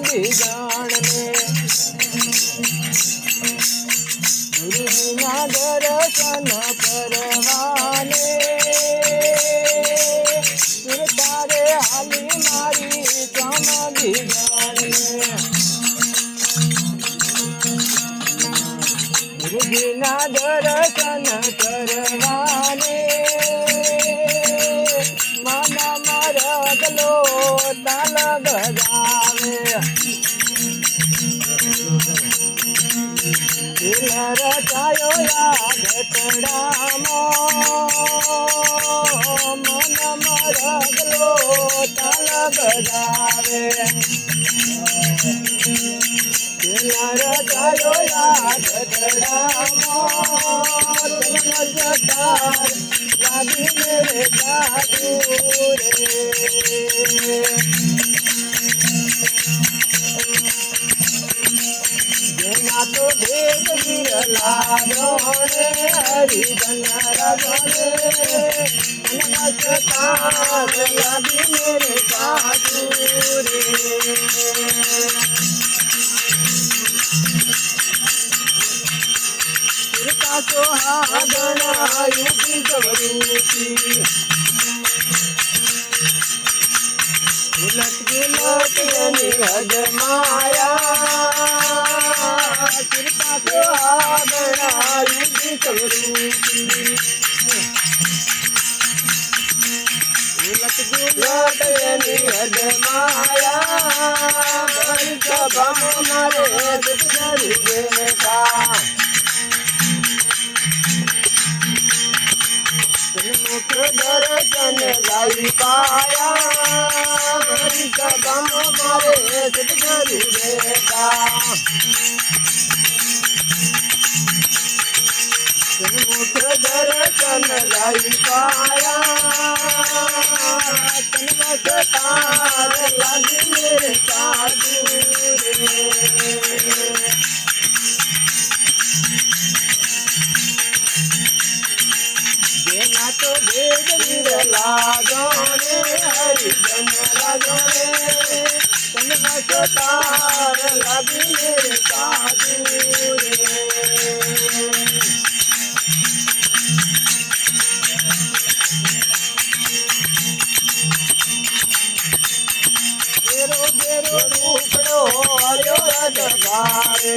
બિગાણને ગુરુજીના દર્શન કરવાને તારે હાલી મારી કામ બિગાણને ગુરુજીના દર્શન કરવાને મન મરગલો તાલ ગજા યા ઘટડામાં મનમાં રગલો તાલ દિલ રચાયો યા ઘટડામાં તન જટાર લાગી મેરે જાદુ રે. વિરલા જોડે હરિજન લાગી મેરે સાધુ રે કૃપા યુગી ગૌરૂપી लटकी भज माया कृपा बनाई लटकी लटनी भज माया भज बम मरे दुख का દર્શન લાવી પાયા. ભરી સદમ મારે સદગુરુ બેટા મુખ દર્શન લાવી લાગી મેરે તો ભેદ વિરલા જોને હરિજન રાજોને તનવસ તાર લાગી મેરે સાધુ રે. ઘેરો ઘેરો રૂપડો હર્યો રજગારે.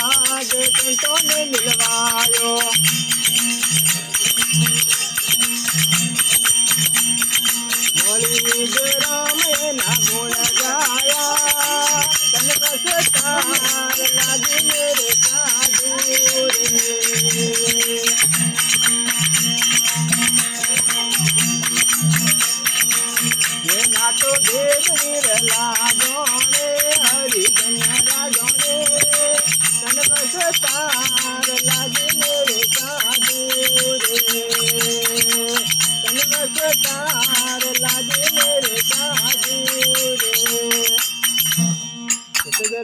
મારો ભાગ સંતોને મિલવાયો મળી રામ એના ગુણ ગાયા તન વસતાર લાગે મેરે સાધુ રે તો ભેદ વિરલા ગોણે હરિજન તન વસતાર લાગે મેરે સાધુ